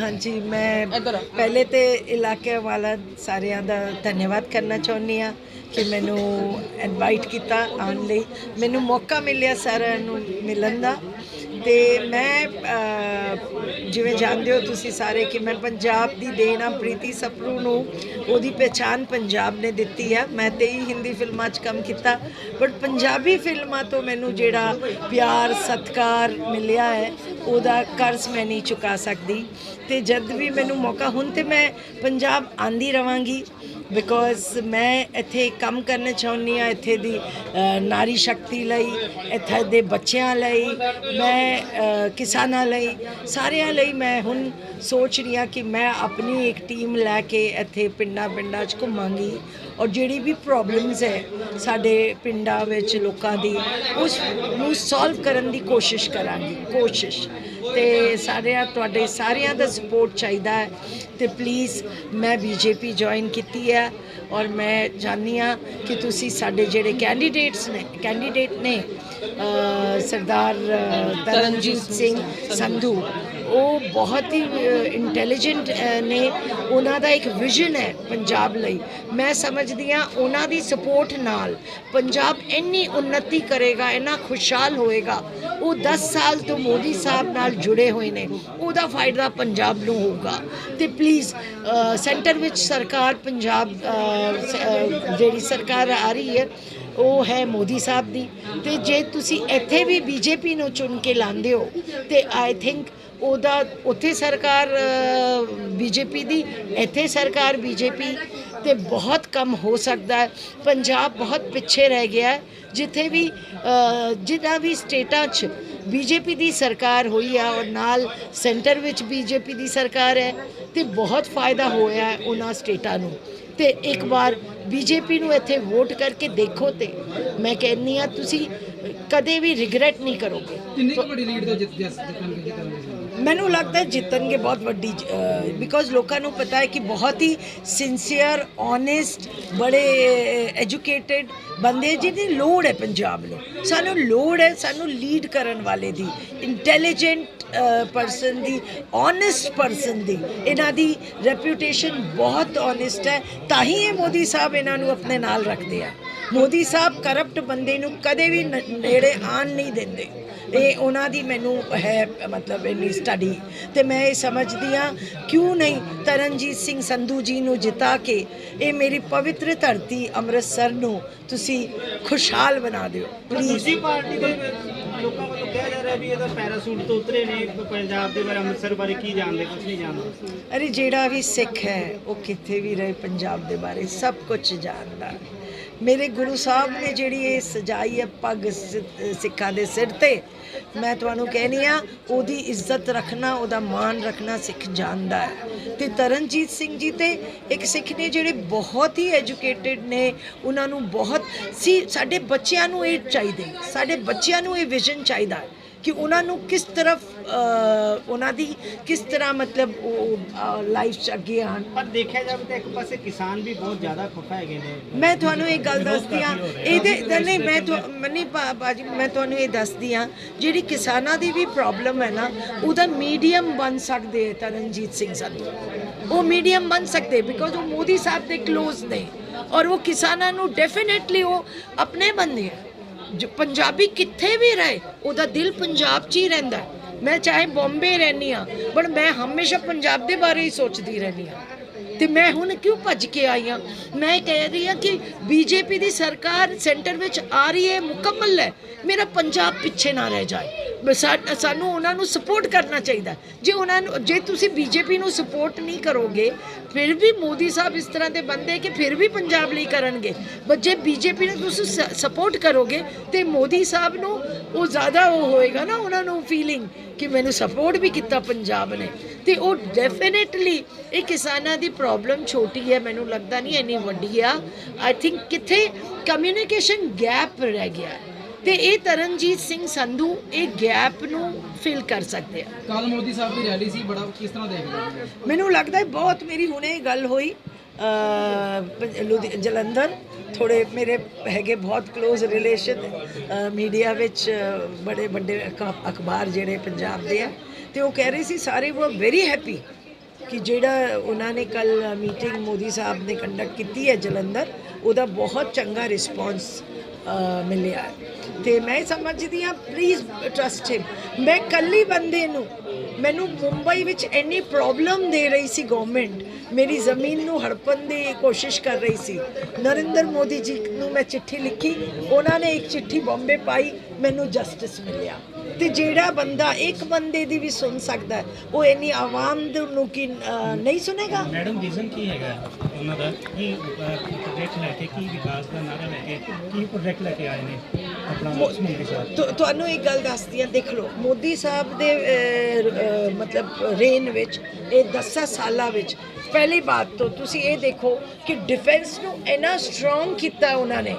ਹਾਂਜੀ ਮੈਂ ਪਹਿਲੇ ਤੇ ਇਲਾਕੇ ਵਾਲਾ ਸਾਰਿਆਂ ਦਾ ਧੰਨਵਾਦ ਕਰਨਾ ਚਾਹੁੰਦੀ ਆ ਕਿ ਮੈਨੂੰ ਇਨਵਾਈਟ ਕੀਤਾ ਆਉਣ ਲਈ। ਮੈਨੂੰ ਮੌਕਾ ਮਿਲਿਆ ਸਾਰਿਆਂ ਨੂੰ ਮਿਲਣ ਦਾ ਤੇ ਮੈਂ ਅਹ, ਜਿਵੇਂ ਜਾਣਦੇ ਹੋ ਤੁਸੀਂ ਸਾਰੇ ਕਿ ਮੈਂ ਪੰਜਾਬ ਦੀ ਦੇਣਾ ਪ੍ਰੀਤੀ ਸਪਰੂ ਨੂੰ ਉਹਦੀ ਪਹਿਚਾਨ ਪੰਜਾਬ ਨੇ ਦਿੱਤੀ ਆ। ਮੈਂ ਤੇ ਹੀ ਹਿੰਦੀ ਫਿਲਮਾਂ 'ਚ ਕੰਮ ਕੀਤਾ ਬਟ ਪੰਜਾਬੀ ਫਿਲਮਾਂ ਤੋਂ ਮੈਨੂੰ ਜਿਹੜਾ ਪਿਆਰ ਸਤਿਕਾਰ ਮਿਲਿਆ ਹੈ ਉਹਦਾ ਕਰਜ਼ ਮੈਂ ਨਹੀਂ ਚੁਕਾ ਸਕਦੀ। ਤੇ ਜਦ ਵੀ ਮੈਨੂੰ ਮੌਕਾ, ਹੁਣ ਤੇ ਮੈਂ ਪੰਜਾਬ ਆਂਦੀ ਰਵਾਂਗੀ ਬਿਕੋਜ਼ ਮੈਂ ਇੱਥੇ ਕੰਮ ਕਰਨਾ ਚਾਹੁੰਦੀ ਆ ਇੱਥੇ ਦੀ ਨਾਰੀ ਸ਼ਕਤੀ ਲਈ, ਇੱਥੇ ਦੇ ਬੱਚਿਆਂ ਲਈ, ਮੈਂ ਕਿਸਾਨਾਂ ਲਈ, ਸਾਰਿਆਂ ਲਈ ਮੈਂ ਹੁਣ ਸੋਚ ਰਹੀ ਹਾਂ ਕਿ ਮੈਂ ਆਪਣੀ ਇੱਕ ਟੀਮ ਲੈ ਕੇ ਇੱਥੇ ਪਿੰਡਾਂ ਪਿੰਡਾਂ 'ਚ ਘੁੰਮਾਂਗੀ। ਔਰ ਜਿਹੜੀ ਵੀ ਪ੍ਰੋਬਲਮਸ ਹੈ ਸਾਡੇ ਪਿੰਡਾਂ ਵਿੱਚ ਲੋਕਾਂ ਦੀ, ਉਸ ਨੂੰ ਸੋਲਵ ਕਰਨ ਦੀ ਕੋਸ਼ਿਸ਼ ਕਰਾਂਗੀ, ਕੋਸ਼ਿਸ਼। ਤੇ ਸਾਰਿਆਂ, ਤੁਹਾਡੇ ਸਾਰਿਆਂ ਦਾ ਸਪੋਰਟ ਚਾਹੀਦਾ ਹੈ। ਤੇ ਪਲੀਜ਼ ਮੈਂ ਬੀਜੇਪੀ ਜੁਆਇਨ ਕੀਤੀ ਹੈ ਔਰ ਮੈਂ ਚਾਹੁੰਦੀ ਹਾਂ ਕਿ ਤੁਸੀਂ ਸਾਡੇ ਜਿਹੜੇ ਕੈਂਡੀਡੇਟਸ ਨੇ ਕੈਂਡੀਡੇਟ ਨੇ ਸਰਦਾਰ ਤਰਨਜੀਤ ਸਿੰਘ ਸੰਧੂ ਉਹ ਬਹੁਤ ਹੀ ਇੰਟੈਲੀਜੈਂਟ ਨੇ। ਉਹਨਾਂ ਦਾ ਇੱਕ ਵਿਜ਼ਨ ਹੈ ਪੰਜਾਬ ਲਈ। ਮੈਂ ਸਮਝਦੀ ਹਾਂ ਉਹਨਾਂ ਦੀ ਸਪੋਰਟ ਨਾਲ ਪੰਜਾਬ ਇੰਨੀ ਉન્નਤੀ ਕਰੇਗਾ, ਇੰਨਾ ਖੁਸ਼ਹਾਲ ਹੋਏਗਾ। ਉਹ 10 ਸਾਲ ਤੋਂ ਮੋਦੀ ਸਾਹਿਬ ਨਾਲ ਜੁੜੇ ਹੋਏ ਨੇ। ਉਹਦਾ ਫਾਇਦਾ ਪੰਜਾਬ ਨੂੰ ਹੋਊਗਾ। ਤੇ ਪਲੀਜ਼ ਸੈਂਟਰ ਵਿੱਚ ਸਰਕਾਰ ਪੰਜਾਬ ਜਿਹੜੀ ਸਰਕਾਰ ਆ ਰਹੀ ਹੈ, ਉਹ ਹੈ ਮੋਦੀ ਸਾਹਿਬ ਦੀ। ਤੇ ਜੇ ਤੁਸੀਂ ਇੱਥੇ ਵੀ ਬੀਜੇਪੀ ਨੂੰ ਚੁਣ ਕੇ ਲਾਉਂਦੇ ਹੋ, ਤੇ ਆਈ ਥਿੰਕ ਉਹਦਾ ਉੱਥੇ ਸਰਕਾਰ ਬੀਜੇਪੀ ਦੀ ਇੱਥੇ ਸਰਕਾਰ ਬੀਜੇਪੀ ਤੇ ਬਹੁਤ ਕੰਮ ਹੋ ਸਕਦਾ ਹੈ। ਪੰਜਾਬ ਬਹੁਤ ਪਿੱਛੇ ਰਹਿ ਗਿਆ ਜਿੱਥੇ ਵੀ ਅ, ਜਿਨ੍ਹਾਂ ਵੀ ਸਟੇਟਾਂ 'ਚ ਬੀਜੇਪੀ ਦੀ ਸਰਕਾਰ ਹੋਈ ਆ ਔਰ ਨਾਲ ਸੈਂਟਰ ਵਿੱਚ ਬੀਜੇਪੀ ਦੀ ਸਰਕਾਰ ਹੈ ਤੇ ਬਹੁਤ ਫਾਇਦਾ ਹੋਇਆ ਉਹਨਾਂ ਸਟੇਟਾਂ ਨੂੰ। ਤੇ ਇੱਕ ਵਾਰ ਬੀਜੇਪੀ ਨੂੰ ਇੱਥੇ ਵੋਟ ਕਰਕੇ ਦੇਖੋ ਤੇ ਮੈਂ ਕਹਿੰਨੀ ਆ ਤੁਸੀਂ ਕਦੇ ਵੀ ਰਿਗਰੈਟ ਨਹੀਂ ਕਰੋਗੇ। ਕਿੰਨੀ ਵੱਡੀ ਲੀਡ ਦਾ ਜਿੱਤ ਜਿੱਤ ਮੈਨੂੰ ਲੱਗਦਾ ਜਿੱਤਣਗੇ ਬਹੁਤ ਵੱਡੀ ਬਿਕੋਜ਼ ਲੋਕਾਂ ਨੂੰ ਪਤਾ ਹੈ ਕਿ ਬਹੁਤ ਹੀ ਸਿੰਸੀਅਰ ਓਨੈਸਟ ਬੜੇ ਐਜੂਕੇਟਿਡ ਬੰਦੇ ਜਿਹਦੀ ਲੋੜ ਹੈ ਪੰਜਾਬ ਨੂੰ। ਸਾਨੂੰ ਲੋੜ ਹੈ ਸਾਨੂੰ ਲੀਡ ਕਰਨ ਵਾਲੇ ਦੀ ਇੰਟੈਲੀਜੈਂਟ ਪਰਸਨ ਦੀ ਓਨੈਸਟ ਪਰਸਨ ਦੀ। ਇਹਨਾਂ ਦੀ ਰੈਪਿਊਟੇਸ਼ਨ ਬਹੁਤ ਓਨੈਸਟ ਹੈ, ਤਾਂ ਹੀ ਇਹ ਮੋਦੀ ਸਾਹਿਬ ਇਹਨਾਂ ਨੂੰ ਆਪਣੇ ਨਾਲ ਰੱਖਦੇ ਆ। ਮੋਦੀ ਸਾਹਿਬ ਕਰਪਟ ਬੰਦੇ ਨੂੰ ਕਦੇ ਵੀ ਨੇੜੇ ਆਣ ਨਹੀਂ ਦਿੰਦੇ। ਇਹ ਉਹਨਾਂ ਦੀ ਮੈਨੂੰ ਹੈ ਮਤਲਬ ਇੰਨੀ ਸਟੱਡੀ ਤੇ ਮੈਂ ਇਹ ਸਮਝਦੀ ਆ ਕਿਉਂ ਨਹੀਂ ਤਰਨਜੀਤ ਸਿੰਘ ਸੰਧੂ ਜੀ ਨੂੰ ਜਿਤਾ ਕੇ ਇਹ ਮੇਰੀ ਪਵਿੱਤਰ ਧਰਤੀ ਅੰਮ੍ਰਿਤਸਰ ਨੂੰ ਤੁਸੀਂ ਖੁਸ਼ਹਾਲ ਬਣਾ ਦਿਓ। ਦੂਜੀ ਪਾਰਟੀ ਦੇ ਲੋਕਾਂ ਵੱਲੋਂ ਕਿਹਾ ਜਾ ਰਿਹਾ ਵੀ ਇਹ ਤਾਂ ਪੈਰਾਸੂਟ ਤੋਂ ਉਤਰੇ ਨੇ ਪੰਜਾਬ ਦੇ ਬਾਰੇ ਅੰਮ੍ਰਿਤਸਰ ਬਾਰੇ ਕੀ ਜਾਣਦੇ ਕੁਝ ਨਹੀਂ ਜਾਣਦੇ? ਅਰੇ ਜਿਹੜਾ ਵੀ ਸਿੱਖ ਹੈ ਉਹ ਕਿੱਥੇ ਵੀ ਰਹੇ ਪੰਜਾਬ ਦੇ ਬਾਰੇ ਸਭ ਕੁਝ ਜਾਣਦਾ। ਮੇਰੇ ਗੁਰੂ ਸਾਹਿਬ ਨੇ ਜਿਹੜੀ ਇਹ ਸਜਾਈ ਹੈ ਪੱਗ ਸਿ- ਸਿੱਖਾਂ ਦੇ ਸਿਰ ਤੇ, ਮੈਂ ਤੁਹਾਨੂੰ ਕਹਿਨੀ ਆ, ਉਹਦੀ ਇੱਜ਼ਤ ਰੱਖਣਾ, ਉਹਦਾ ਮਾਣ ਰੱਖਣਾ ਸਿੱਖ ਜਾਣਦਾ ਹੈ। ਤੇ ਤਰਨਜੀਤ ਸਿੰਘ ਜੀ ਤੇ ਇੱਕ ਸਿੱਖ ਨੇ ਜਿਹੜੇ ਬਹੁਤ ਹੀ ਐਜੂਕੇਟਿਡ ਨੇ, ਉਹਨਾਂ ਨੂੰ ਬਹੁਤ, ਸੀ, ਸਾਡੇ ਬੱਚਿਆਂ ਨੂੰ ਇਹ ਚਾਹੀਦੇ, ਸਾਡੇ ਬੱਚਿਆਂ ਨੂੰ ਇਹ ਵਿਜ਼ਨ ਚਾਹੀਦਾ ਹੈ। ਕਿ ਉਹਨਾਂ ਨੂੰ ਕਿਸ ਤਰਫ ਅ, ਉਹਨਾਂ ਦੀ ਕਿਸ ਤਰ੍ਹਾਂ ਮਤਲਬ ਉਹ ਲਾਈਫ ਚ ਅੱਗੇ ਆਣ ਪਰ ਦੇਖਿਆ ਜਾਵੇ ਤਾਂ ਇੱਕ ਪਾਸੇ ਕਿਸਾਨ ਵੀ ਬਹੁਤ ਜ਼ਿਆਦਾ ਖਫਾ ਹੈਗੇ ਨੇ। ਮੈਂ ਤੁਹਾਨੂੰ ਇੱਕ ਗੱਲ ਦੱਸਦੀ ਆ। ਇਹਦੇ ਤਾਂ ਨਹੀਂ ਮੈਂ ਭਾ- ਬਾਜੀ ਮੈਂ ਤੁਹਾਨੂੰ ਇਹ ਦੱਸਦੀ ਆ ਜਿਹੜੀ ਕਿਸਾਨਾਂ ਦੀ ਵੀ ਪ੍ਰੋਬਲਮ ਹੈ ਨਾ ਉਹਦਾ ਮੀਡੀਅਮ ਬਣ ਸਕਦੇ ਹੈ ਤਰਨਜੀਤ ਸਿੰਘ ਸੰਧੂ। ਉਹ ਮੀਡੀਅਮ ਬਣ ਸਕਦੇ ਬਿਕੋਜ਼ ਉਹ ਮੋਦੀ ਸਾਹਿਬ ਦੇ ক্লোਜ਼ ਨੇ। ਔਰ ਉਹ ਕਿਸਾਨਾਂ ਨੂੰ ਡੈਫੀਨਿਟਲੀ ਉਹ ਆਪਣੇ ਬੰਦੇ ਆ। ਪੰਜਾਬੀ ਕਿੱਥੇ ਵੀ ਰਹੇ, ਉਹਦਾ ਦਿਲ ਪੰਜਾਬ 'ਚ ਹੀ ਰਹਿੰਦਾ ਮੈਂ ਚਾਹੇ ਬੰਬੇ ਰਹਿੰਦੀ ਆ ਪਰ ਮੈਂ ਹਮੇਸ਼ਾ ਪੰਜਾਬ ਦੇ ਬਾਰੇ ਹੀ ਸੋਚਦੀ ਰਹਿੰਦੀ ਆ ਤੇ ਮੈਂ ਹੁਣ ਕਿਉਂ ਭੱਜ ਕੇ ਆਈ ਹਾਂ? ਮੈਂ ਕਹਿ ਰਹੀ ਹਾਂ ਕਿ ਬੀਜੇਪੀ ਦੀ ਸਰਕਾਰ ਸੈਂਟਰ ਵਿੱਚ ਆ ਰਹੀ ਹੈ, ਮੁਕੰਮਲ ਹੈ। ਮੇਰਾ ਪੰਜਾਬ ਪਿੱਛੇ ਨਾ ਰਹਿ ਜਾਏ। ਸਾ- ਸਾਨੂੰ ਉਹਨਾਂ ਨੂੰ ਸਪੋਰਟ ਕਰਨਾ ਚਾਹੀਦਾ ਜੇ ਉਹਨਾਂ ਨੂੰ ਜੇ ਤੁਸੀਂ ਬੀਜੇਪੀ ਨੂੰ ਸਪੋਰਟ ਨਹੀਂ ਕਰੋਗੇ, ਫਿਰ ਵੀ ਮੋਦੀ ਸਾਹਿਬ ਇਸ ਤਰ੍ਹਾਂ ਦੇ ਬੰਦੇ ਕਿ ਫਿਰ ਵੀ ਪੰਜਾਬ ਲਈ ਕਰਨਗੇ। ਬਟ ਜੇ ਬੀਜੇਪੀ ਨੂੰ ਤੁਸੀਂ ਸਪੋਰਟ ਕਰੋਗੇ, ਤੇ ਮੋਦੀ ਸਾਹਿਬ ਨੂੰ ਉਹ ਜ਼ਿਆਦਾ ਉਹ ਹੋਏਗਾ ਨਾ ਉਹਨਾਂ ਨੂੰ ਫੀਲਿੰਗ ਕਿ ਮੈਨੂੰ ਸਪੋਰਟ ਵੀ ਕੀਤਾ ਪੰਜਾਬ ਨੇ। ਤੇ ਉਹ ਡੈਫੀਨਿਟਲੀ ਇਹ ਕਿਸਾਨਾਂ ਦੀ ਪ੍ਰੋਬਲਮ ਛੋਟੀ ਹੈ, ਮੈਨੂੰ ਲੱਗਦਾ ਨਹੀਂ, ਇੰਨੀ ਵੱਡੀ ਆ। ਆਈ ਥਿੰਕ ਕਿੱਥੇ ਕਮਿਊਨੀਕੇਸ਼ਨ ਗੈਪ ਰਹਿ ਗਿਆ ਹੈ। ਤੇ ਇਹ ਤਰਨਜੀਤ ਸਿੰਘ ਸੰਧੂ ਇਹ ਗੈਪ ਨੂੰ ਫਿਲ ਕਰ ਸਕਦੇ ਆ ਕੱਲ ਮੋਦੀ ਸਾਹਿਬ ਦੀ ਰੈਲੀ ਸੀ ਬੜਾ ਕਿਸ ਤਰ੍ਹਾਂ ਦੇਖਦੇ ਹੋ ਮੈਨੂੰ ਲੱਗਦਾ ਹੈ ਬਹੁਤ ਮੇਰੀ ਹੁਣੇ ਗੱਲ ਹੋਈ ਜਲੰਧਰ ਥੋੜੇ ਮੇਰੇ ਹੈਗੇ ਬਹੁਤ ক্লোਜ਼ ਰਿਲੇਸ਼ਨ ਮੀਡੀਆ ਵਿੱਚ ਬੜੇ ਵੱਡੇ ਅਖ- ਅਖਬਾਰ ਜਿਹੜੇ ਪੰਜਾਬ ਦੇ ਆ ਤੇ ਉਹ ਕਹਿ ਰਹੇ ਸੀ ਸਾਰੇ ਉਹ ਵੈਰੀ ਹੈਪੀ ਕਿ ਜਿਹੜਾ ਉਹਨਾਂ ਨੇ ਕੱਲ ਮੀਟਿੰਗ ਮੋਦੀ ਸਾਹਿਬ ਨੇ ਕੰਡਕਟ ਕੀਤੀ ਹੈ ਜਲੰਧਰ ਉਹਦਾ ਬਹੁਤ ਚੰਗਾ ਰਿਸਪੌਂਸ ਮਿਲਿਆ ਹੈ। ਤੇ ਮੈਂ ਸਮਝਦੀ ਹਾਂ ਪਲੀਜ਼ ਟਰਸਟ ਹਿਮ ਮੈਂ ਕੱਲੀ ਬੰਦੇ ਨੂੰ, ਮੈਨੂੰ ਮੁੰਬਈ ਵਿੱਚ ਇੰਨੀ ਪ੍ਰੋਬਲਮ ਦੇ ਰਹੀ ਸੀ ਗਵਰਨਮੈਂਟ ਮੇਰੀ ਜ਼ਮੀਨ ਨੂੰ ਹੜਪਣ ਦੀ ਕੋਸ਼ਿਸ਼ ਕਰ ਰਹੀ ਸੀ। ਨਰਿੰਦਰ ਮੋਦੀ ਜੀ ਨੂੰ ਮੈਂ ਚਿੱਠੀ ਲਿਖੀ, ਉਹਨਾਂ ਨੇ ਇੱਕ ਚਿੱਠੀ ਬੰਬੇ ਪਾਈ, ਮੈਨੂੰ ਜਸਟਿਸ ਮਿਲਿਆ। ਤੇ ਜਿਹੜਾ ਬੰਦਾ, ਇੱਕ ਬੰਦੇ ਦੀ ਵੀ ਸੁਣ ਸਕਦਾ ਉਹ ਇੰਨੀ ਆਵਾਮ ਨੂੰ ਕੀ ਨਹੀਂ ਸੁਨੇਗਾ ਮੈਡਮ ਵਿਜ਼ਨ ਕੀ ਹੈਗਾ ਉਹਨਾਂ ਦਾ? ਕੀ ਪ੍ਰੋਜੈਕਟ ਲੈ ਕੇ, ਕੀ ਵਿਕਾਸ ਦਾ ਨਾਰਾ ਲੈ ਕੇ, ਕੀ ਪ੍ਰੋਜੈਕਟ ਲੈ ਕੇ ਆਏ ਨੇ? ਤੁਹਾਨੂੰ ਇੱਕ ਗੱਲ ਦੱਸਦੀ ਹਾਂ ਦੇਖ ਲਓ ਮੋਦੀ ਸਾਹਿਬ ਦੇ ਮਤਲਬ ਰੇਨ ਵਿੱਚ ਇਹ 10 ਸਾਲਾਂ ਵਿੱਚ ਪਹਿਲੀ ਬਾਤ ਤੋਂ ਤੁਸੀਂ ਇਹ ਦੇਖੋ ਕਿ ਡਿਫੈਂਸ ਨੂੰ ਇੰਨਾ ਸਟਰੋਂਗ ਕੀਤਾ ਉਹਨਾਂ ਨੇ।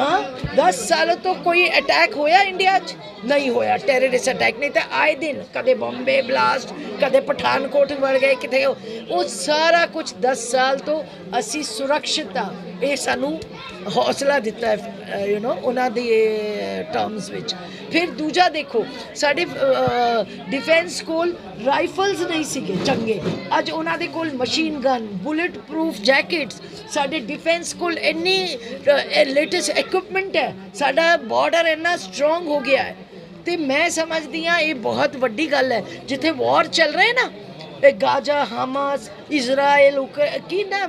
ਹਾਂ 10 ਸਾਲ ਤੋਂ ਕੋਈ ਅਟੈਕ ਹੋਇਆ ਇੰਡੀਆ 'ਚ? ਨਹੀਂ ਹੋਇਆ। ਟੈਰਰਿਸਟ ਅਟੈਕ ਨਹੀਂ ਤਾਂ ਆਏ ਦਿਨ ਕਦੇ ਬੰਬੇ ਬਲਾਸਟ ਕਦੇ ਪਠਾਨਕੋਟ ਵੜ ਗਏ, ਕਿਤੇ ਉਹ ਸਾਰਾ ਕੁਝ 10 ਸਾਲ ਤੋਂ ਅਸੀਂ ਸੁਰੱਖਿਅਤ ਆ। ਇਹ ਸਾਨੂੰ ਹੌਸਲਾ ਦਿੱਤਾ ਹੈ ਯੂ نو ਉਹਨਾਂ ਦੀ ਟਰਮਸ ਵਿੱਚ। ਫਿਰ ਦੂਜਾ ਦੇਖੋ ਸਾਡੇ ਡਿਫੈਂਸ ਕੋਲ ਰਾਈਫਲਸ ਨਹੀਂ ਸੀਗੇ ਚੰਗੇ। ਅੱਜ ਉਹਨਾਂ ਦੇ ਕੋਲ machine gun bullet proof jackets ਸਾਡੇ ਡਿਫੈਂਸ ਕੋਲ ਇੰਨੀ ਲੇਟੈਸਟ ਇਕਵਿਪਮੈਂਟ ਹੈ ਸਾਡਾ ਬਾਰਡਰ ਇੰਨਾ ਸਟਰੋਂਗ ਹੋ ਗਿਆ ਹੈ। ਤੇ ਮੈਂ ਸਮਝਦੀ ਹਾਂ ਇਹ ਬਹੁਤ ਵੱਡੀ ਗੱਲ ਹੈ ਜਿੱਥੇ ਵਾਰ ਚੱਲ ਰਹੇ ਨਾ ਇਹ ਗਾਜ਼ਾ ਹਮਾਸ ਇਜ਼ਰਾਈਲ ਕਿੰਨਾ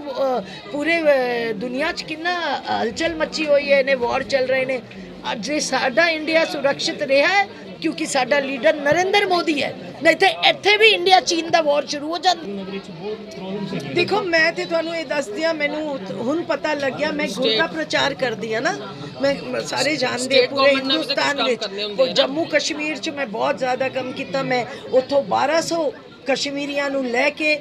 ਪੂਰੇ ਅਹ, ਦੁਨੀਆ 'ਚ ਕਿੰਨਾ ਹਲਚਲ ਮੱਚੀ ਹੋਈ ਹੈ ਨੇ ਵਾਰ ਚੱਲ ਰਹੇ ਨੇ। ਅੱਜ ਸਾਡਾ ਇੰਡੀਆ ਸੁਰੱਖਿਅਤ ਰਿਹਾ ਹੈ ਕਿਉਂਕਿ ਸਾਡਾ ਲੀਡਰ ਨਰਿੰਦਰ ਮੋਦੀ ਹੈ। ਨਹੀਂ ਤੇ ਇੱਥੇ ਵੀ ਇੰਡੀਆ ਚੀਨ ਦਾ ਵਾਰ ਸ਼ੁਰੂ ਹੋ ਜਾਂਦਾ। ਦੇਖੋ ਮੈਂ ਤੇ ਤੁਹਾਨੂੰ ਇਹ ਦੱਸਦੀ ਆ ਮੈਨੂੰ ਹੁਣ ਪਤਾ ਲੱਗਿਆ ਮੈਂ ਗੁਰ ਦਾ ਪ੍ਰਚਾਰ ਕਰਦੀ ਆ ਨਾ। ਮੈਂ ਸਾਰੇ ਜਾਣਦੇ ਪੂਰੇ ਹਿੰਦੁਸਤਾਨ ਵਿੱਚ। ਉਹ ਜੰਮੂ ਕਸ਼ਮੀਰ 'ਚ ਮੈਂ ਬਹੁਤ ਜ਼ਿਆਦਾ ਕੰਮ ਕੀਤਾ। ਮੈਂ ਉੱਥੋਂ 1200 ਕਸ਼ਮੀਰੀਆਂ ਨੂੰ ਲੈ ਕੇ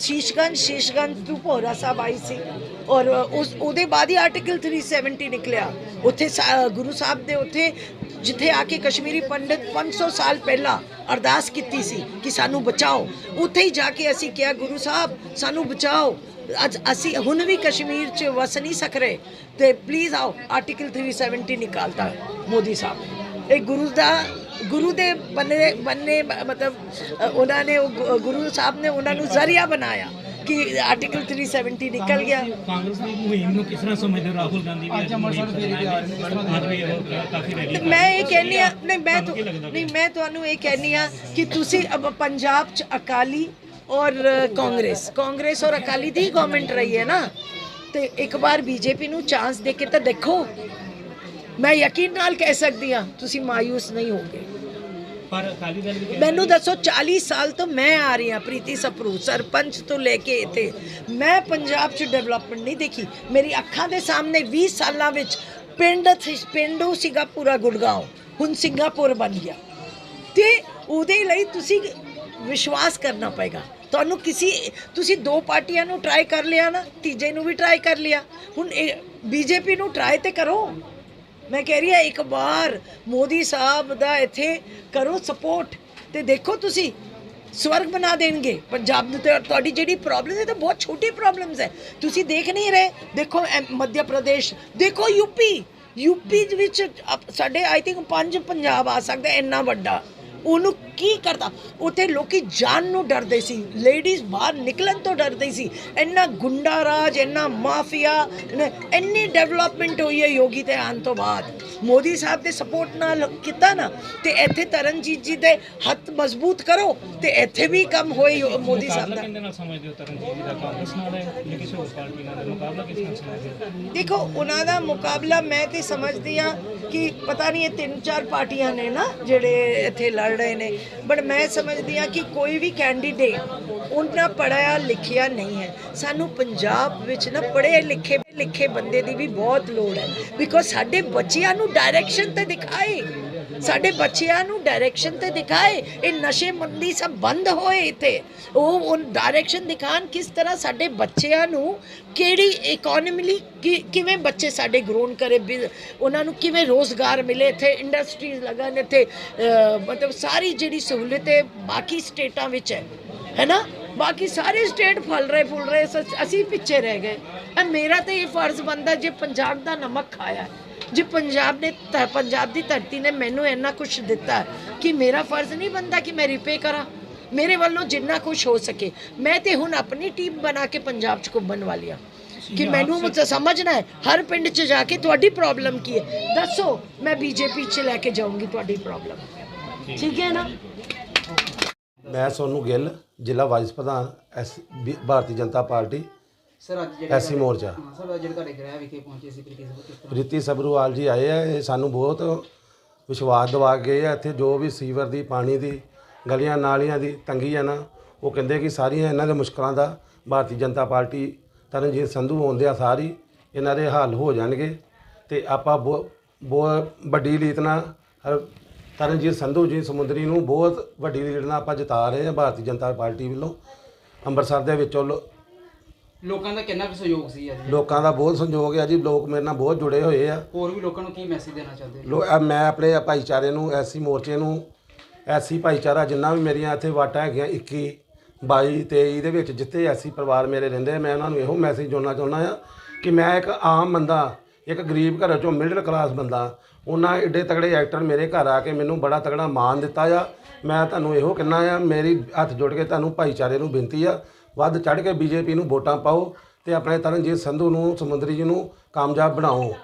ਸ਼ੀਸ਼ਗੰਜ ਸ਼ੀਸ਼ਗੰਜ ਤੋਂ ਭੋਰਾ ਸਾਹਿਬ ਆਈ ਸੀ। ਔਰ ਉਸ ਉਹਦੇ ਬਾਅਦ ਹੀ ਆਰਟੀਕਲ 370 ਨਿਕਲਿਆ। ਉੱਥੇ ਸਾ- ਗੁਰੂ ਸਾਹਿਬ ਦੇ ਉੱਥੇ ਜਿੱਥੇ ਆ ਕੇ ਕਸ਼ਮੀਰੀ ਪੰਡਿਤ 500 ਸਾਲ ਪਹਿਲਾਂ ਅਰਦਾਸ ਕੀਤੀ ਸੀ ਕਿ ਸਾਨੂੰ ਬਚਾਓ, ਉੱਥੇ ਹੀ ਜਾ ਕੇ ਅਸੀਂ ਕਿਹਾ, ਗੁਰੂ ਸਾਹਿਬ, ਸਾਨੂੰ ਬਚਾਓ। ਅੱਜ ਅਸੀਂ ਹੁਣ ਵੀ ਕਸ਼ਮੀਰ 'ਚ ਵਸ ਨਹੀਂ ਸਕ ਰਹੇ। ਤੇ ਪਲੀਜ਼ ਆਓ ਆਰਟੀਕਲ 370 ਨਿਕਾਲਤਾ ਮੋਦੀ ਸਾਹਿਬ ਨੇ। ਇਹ ਗੁਰੂ ਦਾ, ਗੁਰੂ ਦੇ ਬੰਨੇ ਬੰਨੇ, ਮਤਲਬ ਉਹਨਾਂ ਨੇ ਉਹ ਗੁ- ਗੁਰੂ ਸਾਹਿਬ ਨੇ ਉਹਨਾਂ ਨੂੰ ਜ਼ਰੀਆ ਬਣਾਇਆ। ਕਿ ਆਰਟੀਕਲ 370 ਨਿਕਲ ਗਿਆ। ਕਾਂਗਰਸ ਦੀ ਮੁਹਿੰਮ ਨੂੰ ਕਿਸ ਤਰ੍ਹਾਂ ਸਮਝਦੇ ਹੋ? ਰਾਹੁਲ ਗਾਂਧੀ ਵੀ ਅੱਜ ਅੰਮ੍ਰਿਤਸਰ ਫੇਰੀ ਤੇ ਆ ਰਹੇ ਨੇ, ਕਿਸ ਤਰ੍ਹਾਂ ਅੱਜ ਵੀ ਉਹ ਕਾਫੀ ਤੇ ਰੈਲੀ ਮੈਂ ਇਹ ਕਹਿੰਨੀ ਆ ਨਹੀਂ ਮੈਂ ਨਹੀਂ ਮੈਂ ਤੁਹਾਨੂੰ ਇਹ ਕਹਿੰਨੀ ਆ ਕਿ ਤੁਸੀਂ ਅਬ ਪੰਜਾਬ ਚ ਅਕਾਲੀ ਔਰ ਕਾਂਗਰਸ ਕਾਂਗਰਸ ਔਰ ਅਕਾਲੀ ਦੀ ਗਵਰਨਮੈਂਟ ਰਹੀ ਹੈ ਨਾ। ਤੇ ਇੱਕ ਵਾਰ ਬੀਜੇਪੀ ਨੂੰ ਚਾਂਸ ਦੇ ਕੇ ਤਾਂ ਦੇਖੋ। ਮੈਂ ਯਕੀਨ ਨਾਲ ਕਹਿ ਸਕਦੀ ਆ ਤੁਸੀਂ ਮਾਇੂਸ ਨਹੀਂ ਹੋਗੇ ਪਰ ਅਕਾਲੀ ਦਲ ਵੀ ਕਹਿੰਦਾ ਮੈਨੂੰ ਦੱਸੋ 40 ਸਾਲ ਤੋਂ ਮੈਂ ਆ ਰਹੀ ਹਾਂ ਪ੍ਰੀਤੀ ਸਪਰੂ ਸਰਪੰਚ ਤੋਂ ਲੈ ਕੇ ਇੱਥੇ। ਮੈਂ ਪੰਜਾਬ 'ਚ ਡਿਵੈਲਪਮੈਂਟ ਨਹੀਂ ਦੇਖੀ। ਮੇਰੀ ਅੱਖਾਂ ਦੇ ਸਾਹਮਣੇ 20 ਸਾਲਾਂ ਵਿੱਚ ਪਿੰਡ ਪਿੰਡੂ ਸੀਗਾ ਪੂਰਾ ਗੁੜਗਾਉਂ। ਹੁਣ ਸਿੰਗਾਪੁਰ ਬਣ ਗਿਆ। ਤੇ ਉਹਦੇ ਲਈ ਤੁਸੀਂ ਵਿਸ਼ਵਾਸ ਕਰਨਾ ਪਏਗਾ। ਤੁਹਾਨੂੰ ਕਿਸੇ ਤੁਸੀਂ ਦੋ ਪਾਰਟੀਆਂ ਨੂੰ ਟਰਾਈ ਕਰ ਲਿਆ ਨਾ ਤੀਜੇ ਨੂੰ ਵੀ ਟਰਾਈ ਕਰ ਲਿਆ। ਹੁਣ ਬੀਜੇਪੀ ਨੂੰ ਟਰਾਈ ਤੇ ਕਰੋ। ਮੈਂ ਕਹਿ ਰਹੀ ਹਾਂ, ਇੱਕ ਵਾਰ ਮੋਦੀ ਸਾਹਿਬ ਦਾ ਇੱਥੇ ਕਰੋ ਸਪੋਰਟ ਤੇ ਦੇਖੋ ਤੁਸੀਂ, ਸਵਰਗ ਬਣਾ ਦੇਣਗੇ। ਪੰਜਾਬ ਨੂੰ ਤੇ ਤੁਹਾਡੀ ਜਿਹੜੀ ਪ੍ਰੋਬਲਮ ਹੈ ਤਾਂ ਬਹੁਤ ਛੋਟੀ ਪ੍ਰੋਬਲਮਸ ਹੈ। ਤੁਸੀਂ ਦੇਖ ਨਹੀਂ ਰਹੇ। ਦੇਖੋ, ਐਮ- ਮੱਧ ਪ੍ਰਦੇਸ਼, ਦੇਖੋ ਯੂਪੀ ਯੂਪੀ ਦੇ ਵਿੱਚ ਸਾਡੇ ਆਈ ਥਿੰਕ ਪੰਜ ਪੰਜਾਬ ਆ ਸਕਦਾ, ਇੰਨਾ ਵੱਡਾ। ਉਹਨੂੰ ਕੀ ਕਰਦਾ? ਉੱਥੇ ਲੋਕੀ ਜਾਨ ਨੂੰ ਡਰਦੇ ਸੀ। ਲੇਡੀਜ਼ ਬਾਹਰ ਨਿਕਲਣ ਤੋਂ ਡਰਦੇ ਸੀ। ਇੰਨਾ ਗੁੰਡਾ ਰਾਜ ਇੰਨਾ ਮਾਫੀਆ ਇੰਨੀ ਡਿਵੈਲਪਮੈਂਟ ਹੋਈ ਹੈ ਯੋਗੀ ਤੇ ਆਉਣ ਤੋਂ ਬਾਅਦ। ਮੋਦੀ ਸਾਹਿਬ ਦੇ ਸਪੋਰਟ ਨਾਲ ਕੀਤਾ ਨਾ ਤੇ ਇੱਥੇ ਤਰਨਜੀਤ ਜੀ ਦੇ ਹੱਥ ਮਜ਼ਬੂਤ ਕਰੋ ਤੇ ਇੱਥੇ ਵੀ ਕੰਮ ਯੋ- ਮੋਦੀ ਸਾਹਿਬ ਦਾ। ਕਿੰਦੇ ਨਾਲ ਸਮਝਦੇ ਹੋ ਤਰਨਜੀਤ ਜੀ ਦਾ ਕਾਂਗਰਸ ਨਾਲ ਹੈ ਜਾਂ ਕਿਸੇ ਹੋਰ ਪਾਰਟੀ ਨਾਲ ਹੈ? ਮੁਕਾਬਲਾ ਕਿਸ ਨਾਲ ਸਮਝਦੇ ਹੋ? ਦੇਖੋ ਉਹਨਾਂ ਦਾ ਮੁਕਾਬਲਾ ਮੈਂ ਤੇ ਸਮਝਦੀ ਆ ਕਿ ਪਤਾ ਨਹੀਂ ਇਹ ਤਿੰਨ ਚਾਰ ਪਾਰਟੀਆਂ ਨੇ ਨਾ ਜਿਹੜੇ ਇੱਥੇ ਲੜ ਰਹੇ ਨੇ। ਬਟ ਮੈਂ ਸਮਝਦੀ ਹਾਂ ਕਿ ਕੋਈ ਵੀ ਕੈਂਡੀਡੇਟ ਉਹਨਾਂ ਪੜਿਆ ਲਿਖਿਆ ਨਹੀਂ ਹੈ। ਸਾਨੂੰ ਪੰਜਾਬ ਵਿੱਚ ਨਾ ਪੜ੍ਹੇ ਲਿਖੇ ਲਿਖੇ ਬੰਦੇ ਦੀ ਵੀ ਬਹੁਤ ਲੋੜ ਹੈ। ਬਿਕੋਜ਼ ਸਾਡੇ ਬੱਚਿਆਂ ਨੂੰ ਡਾਇਰੈਕਸ਼ਨ ਤੇ ਦਿਖਾਏ। ਸਾਡੇ ਬੱਚਿਆਂ ਨੂੰ ਡਾਇਰੈਕਸ਼ਨ ਤੇ ਦਿਖਾਏ। ਇਹ ਨਸ਼ੇ ਮੰਦੀ ਸਭ ਬੰਦ ਹੋਏ ਇੱਥੇ। ਉਹ ਉਹ ਡਾਇਰੈਕਸ਼ਨ ਦਿਖਾਣ ਕਿਸ ਤਰ੍ਹਾਂ ਸਾਡੇ ਬੱਚਿਆਂ ਨੂੰ ਕਿਹੜੀ ਇਕਨੋਮਿਲੀ ਕਿਵੇਂ ਬੱਚੇ ਸਾਡੇ ਗਰੋਨ ਕਰੇ, ਬਿ- ਉਹਨਾਂ ਨੂੰ ਕਿਵੇਂ ਰੋਜ਼ਗਾਰ ਮਿਲੇ, ਇੱਥੇ ਇੰਡਸਟਰੀਜ਼ ਲੱਗਣ, ਇੱਥੇ ਮਤਲਬ ਸਾਰੀ ਜਿਹੜੀ ਸਹੂਲਤ ਹੈ, ਬਾਕੀ ਸਟੇਟਾਂ ਵਿੱਚ ਹੈ। ਹੈ ਨਾ ਬਾਕੀ ਸਾਰੇ ਸਟੇਟ ਫਲ ਰਹੇ, ਫੁੱਲ ਰਹੇ ਸ- ਅਸੀਂ ਪਿੱਛੇ ਰਹਿ ਗਏ। ਮੇਰਾ ਤਾਂ ਇਹ ਫਰਜ਼ ਬੰਦਾ ਜੇ ਪੰਜਾਬ ਦਾ ਨਮਕ ਖਾਇਆ। ਜੇ ਪੰਜਾਬ ਨੇ ਪੰਜਾਬ ਦੀ ਧਰਤੀ ਨੇ ਮੈਨੂੰ ਇੰਨਾ ਕੁਝ ਦਿੱਤਾ ਕਿ ਮੇਰਾ ਫਰਜ਼ ਨਹੀਂ ਬੰਦਾ ਕਿ ਮੈਂ ਰਿਪੇ ਕਰਾਂ। ਮੇਰੇ ਵੱਲੋਂ ਜਿੰਨਾ ਕੁਝ ਹੋ ਸਕੇ। ਮੈਂ ਤੇ ਹੁਣ ਆਪਣੀ ਟੀਮ ਬਣਾ ਕੇ ਪੰਜਾਬ 'ਚ ਘੁੰਮਣ ਵਾਲੀ ਆ ਕਿ ਮੈਨੂੰ ਮੁझे ਸਮਝਣਾ ਹੈ ਹਰ ਪਿੰਡ 'ਚ ਜਾ ਕੇ ਤੁਹਾਡੀ ਪ੍ਰੋਬਲਮ ਕੀ ਹੈ? ਦੱਸੋ ਮੈਂ ਬੀਜੇਪੀ 'ਚ ਲੈ ਕੇ ਜਾਊਂਗੀ ਤੁਹਾਡੀ ਪ੍ਰੋਬਲਮ ਠੀਕ ਹੈ ਨਾ? ਮੈਂ ਸੋਨੂੰ ਗਿੱਲ ਜ਼ਿਲ੍ਹਾ ਵਾਈਸ ਪ੍ਰਧਾਨ ਐਸ ਭਾਰਤੀ ਜਨਤਾ ਪਾਰਟੀ ਸਰ ਅੱਜ ਜਿਹੜੇ ਐਸੀ ਮੋਰਚਾ। ਹਾਂ ਸਰ ਅੱਜ ਜਿਹੜੇ ਤੁਹਾਡੇ ਗ੍ਰਹਿ ਵਿਖੇ ਪਹੁੰਚੇ ਸੀ ਪ੍ਰੀਤੀ ਸਭ ਕਿਸ ਤਰ੍ਹਾਂ? ਪ੍ਰੀਤੀ ਸਬਰੂਵਾਲ ਜੀ ਆਏ ਆ ਇਹ ਸਾਨੂੰ ਬਹੁਤ ਵਿਸ਼ਵਾਸ ਦਿਵਾ ਕੇ ਗਏ ਆ। ਇੱਥੇ ਜੋ ਵੀ ਸੀਵਰ ਦੀ ਪਾਣੀ ਦੀ ਗਲੀਆਂ ਨਾਲੀਆਂ ਦੀ ਤੰਗੀ ਹੈ ਨਾ ਉਹ ਕਹਿੰਦੇ ਕਿ ਸਾਰੀਆਂ ਇਹਨਾਂ ਦੇ ਮੁਸ਼ਕਲਾਂ ਦਾ ਭਾਰਤੀ ਜਨਤਾ ਪਾਰਟੀ ਤਰਨਜੀਤ ਸੰਧੂ ਆਉਂਦਿਆਂ ਸਾਰੀ ਇਹਨਾਂ ਦੇ ਹੱਲ ਹੋ ਜਾਣਗੇ। ਤੇ ਆਪਾਂ ਬਹੁਤ ਵੱਡੀ ਲੀਤ ਨਾਲ ਹਰ- ਤਰਨਜੀਤ ਸੰਧੂ ਜੀ ਸਮੁੰਦਰੀ ਨੂੰ ਬਹੁਤ ਵੱਡੀ ਲੀਡ ਨਾਲ ਆਪਾਂ ਜਿਤਾ ਰਹੇ ਹਾਂ ਭਾਰਤੀ ਜਨਤਾ ਪਾਰਟੀ ਵੱਲੋਂ। ਅੰਮ੍ਰਿਤਸਰ ਦੇ ਵਿੱਚੋਂ ਲੋ- ਲੋਕਾਂ ਦਾ ਕਿੰਨਾ ਕੁ ਸਹਿਯੋਗ ਸੀ ਅੱਜ? ਲੋਕਾਂ ਦਾ ਬਹੁਤ ਸੰਯੋਗ ਹੈ ਜੀ ਲੋਕ ਮੇਰੇ ਨਾਲ ਬਹੁਤ ਜੁੜੇ ਹੋਏ ਆ। ਹੋਰ ਵੀ ਲੋਕਾਂ ਨੂੰ ਕੀ ਮੈਸੇਜ ਦੇਣਾ ਚਾਹੁੰਦੇ? ਹੋ ਲੋ ਅਹ ਮੈਂ ਆਪਣੇ ਭਾਈਚਾਰੇ ਨੂੰ ਐਸੀ ਮੋਰਚੇ ਨੂੰ ਐਸੀ ਭਾਈਚਾਰਾ ਜਿੰਨਾ ਵੀ ਮੇਰੀਆਂ ਇੱਥੇ ਵਾਟਾਂ ਹੈਗੀਆਂ 21 22 23 ਦੇ ਵਿੱਚ ਜਿੱਥੇ ਐਸੀ ਪਰਿਵਾਰ ਮੇਰੇ ਰਹਿੰਦੇ ਆ, ਮੈਂ ਉਹਨਾਂ ਨੂੰ ਇਹੋ ਮੈਸੇਜ ਦੇਣਾ ਚਾਹੁੰਦਾ ਆ ਕਿ ਮੈਂ ਇੱਕ ਆਮ ਬੰਦਾ ਇੱਕ ਗਰੀਬ ਘਰ ਚੋਂ ਮਿਡਲ ਕਲਾਸ ਬੰਦਾ ਉਹਨਾਂ ਏਡੇ ਤਗੜੇ ਐਕਟਰ ਮੇਰੇ ਘਰ ਆ ਕੇ ਮੈਨੂੰ ਬੜਾ ਤਗੜਾ ਮਾਣ ਦਿੱਤਾ ਆ। ਮੈਂ ਤੁਹਾਨੂੰ ਇਹੋ ਕਹਿਣਾ ਆ ਮੇਰੀ ਹੱਥ ਜੋੜ ਕੇ ਤੁਹਾਨੂੰ ਭਾਈਚਾਰੇ ਨੂੰ ਬੇਨਤੀ ਆ ਵੱਧ ਚੜ ਕੇ ਬੀਜੇਪੀ ਨੂੰ ਵੋਟਾਂ ਪਾਓ ਤੇ ਆਪਣੇ ਤਰਨਜੀਤ ਸੰਧੂ ਨੂੰ, ਸਮੁੰਦਰੀ ਜੀ ਨੂੰ ਕਾਮਯਾਬ ਬਣਾਓ।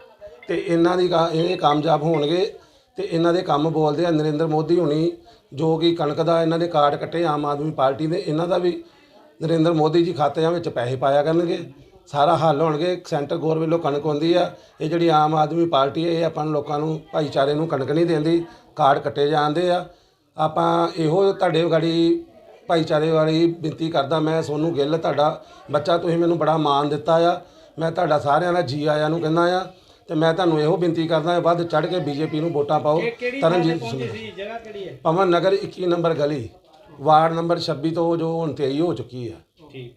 ਤੇ ਇਹਨਾਂ ਦੀ ਕਾ- ਇਹ ਕਾਮਯਾਬ ਹੋਣਗੇ ਤੇ ਇਹਨਾਂ ਦੇ ਕੰਮ ਬੋਲਦੇ ਆ ਨਰਿੰਦਰ ਮੋਦੀ ਹੁਣੀ, ਜੋ ਕਿ ਕਣਕ ਦਾ ਇਹਨਾਂ ਦੇ ਕਾਰਡ ਕੱਟੇ ਆਮ ਆਦਮੀ ਪਾਰਟੀ ਦੇ, ਇਹਨਾਂ ਦਾ ਵੀ ਨਰਿੰਦਰ ਮੋਦੀ ਜੀ ਖਾਤਿਆਂ ਵਿੱਚ ਪੈਸੇ ਪਾਇਆ ਕਰਨਗੇ। ਸਾਰਾ ਹੱਲ ਹੋਣਗੇ, ਸੈਂਟਰ ਗੌਰ ਵੱਲੋਂ ਕਣਕ ਆਉਂਦੀ ਆ, ਇਹ ਜਿਹੜੀ ਆਮ ਆਦਮੀ ਪਾਰਟੀ ਹੈ ਇਹ ਆਪਾਂ ਨੂੰ ਲੋਕਾਂ ਨੂੰ, ਭਾਈਚਾਰੇ ਨੂੰ ਕਣਕ ਨਹੀਂ ਦਿੰਦੀ, ਕਾਰਡ ਕੱਟੇ ਜਾਂਦੇ ਆ। ਆਪਾਂ ਇਹੋ ਤੁਹਾਡੇ ਗਾੜੀ ਭਾਈਚਾਰੇ ਵਾਲੀ ਬੇਨਤੀ ਕਰਦਾ ਮੈਂ ਸੋਨੂੰ ਗਿੱਲ ਤੁਹਾਡਾ ਬੱਚਾ ਤੁਸੀਂ ਮੈਨੂੰ ਬੜਾ ਮਾਣ ਦਿੱਤਾ ਆ। ਮੈਂ ਤੁਹਾਡਾ ਸਾਰਿਆਂ ਦਾ ਜੀ ਆਇਆਂ ਨੂੰ ਕਹਿੰਦਾ ਆ ਤੇ ਮੈਂ ਤੁਹਾਨੂੰ ਇਹੋ ਬੇਨਤੀ ਕਰਦਾ ਵੱਧ ਚੜ ਕੇ ਬੀਜੇਪੀ ਨੂੰ ਵੋਟਾਂ ਪਾਓ। ਤਰਨਜੀਤ ਸਿੰਘ ਜਗ੍ਹਾ ਕਿਹੜੀ ਹੈ? ਪਵਨ ਨਗਰ 21 ਨੰਬਰ ਗਲੀ ਵਾਰਡ ਨੰਬਰ 26 ਤੋਂ ਜੋ ਹੁਣ 23 ਹੋ ਚੁੱਕੀ ਹੈ ਠੀਕ।